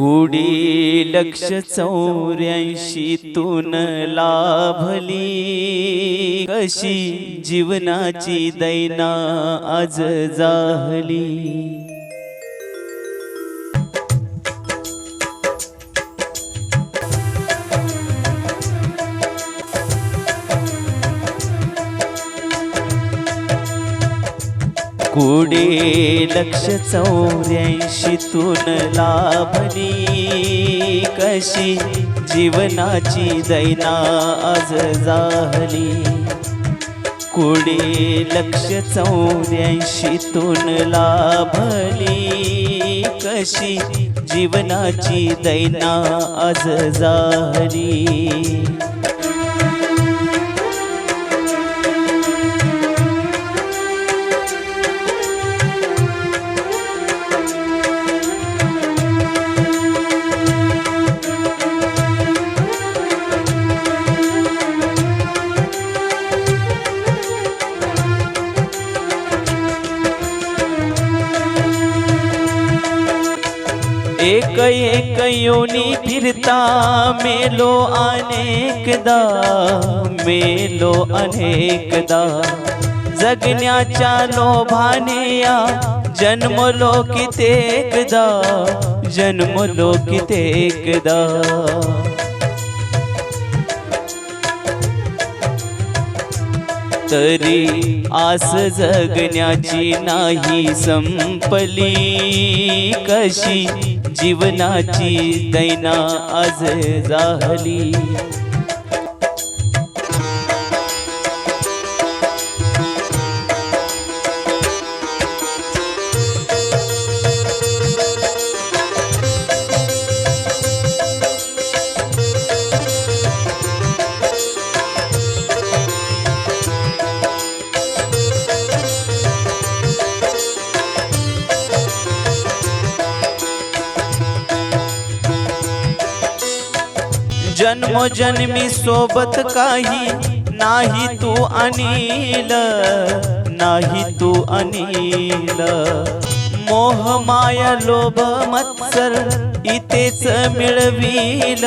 कुडी लक्ष चौऱ्याऐंशी तून लाभली. कशी जीवनाची दैना आज जाहली. कुडे लक्ष चौऱ्याऐंशी तून लाभली. कशी जीवनाची दैना आज जाहली. कुडे लक्ष चौऱ्याऐंशी तून लाभली. कशी जीवनाची दैना आज जाहली. एक एक योनी फिरता मेलो अनेकदा मेलो अनेकदा। जगण्याच्या लोभानिया जन्मलो कितेकदा जन्मलो कितेकदा तरी आस जगण्याची नाही संपली. कशी जीवनाची दैना आज झाली जन्मोजन्मी सोबत काही नाही तू अनिल नाही तू अनिल. मोह माया लोभ मत्सर इथेच मिळविल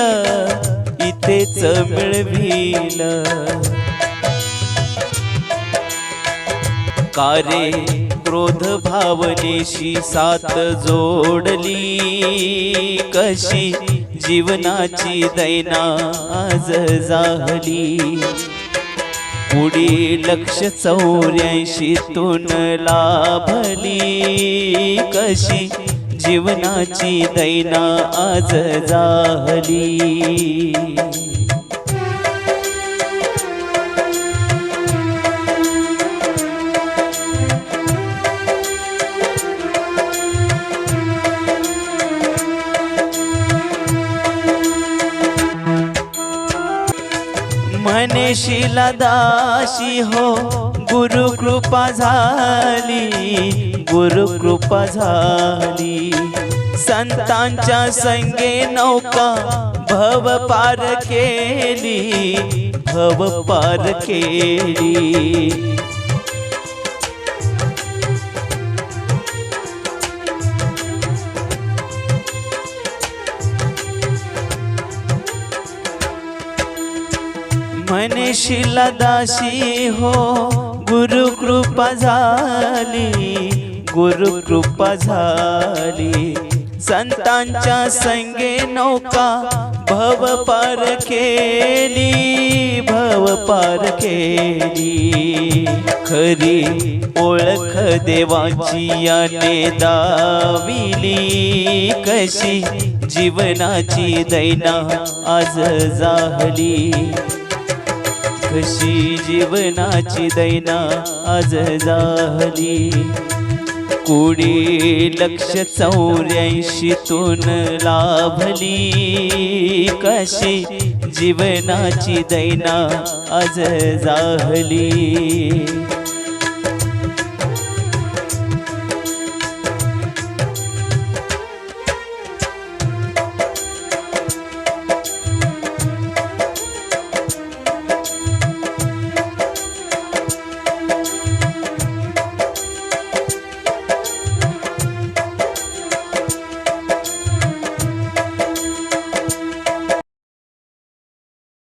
इथेच मिळविल. कारे क्रोध भावनेशी साथ जोडली? कशी जीवनाची दैना आज जाहली. पुढी लक्ष चौऱ्याऐंशी तून लाभली. कशी जीवनाची दैना आज जाहली. म्हणेशिला दाशी हो गुरु कृपा झाली गुरु कृपा झाली. संतांच्या संगे नौका भव पार केली भव पार केली. म्हणेशिला दाशी हो गुरु कृपा झाली गुरु कृपा झाली. संतांच्या संगे नौका भव पार केली भव पार केली. खरी ओळख देवाची याने दाविली कशी जीवनाची दैना आज जाहली. कशी जीवनाची दैना आज झाली. कुडी लक्ष चौऱ्याऐंशी तून लाभली? कशी जीवनाची दैना आज झाली?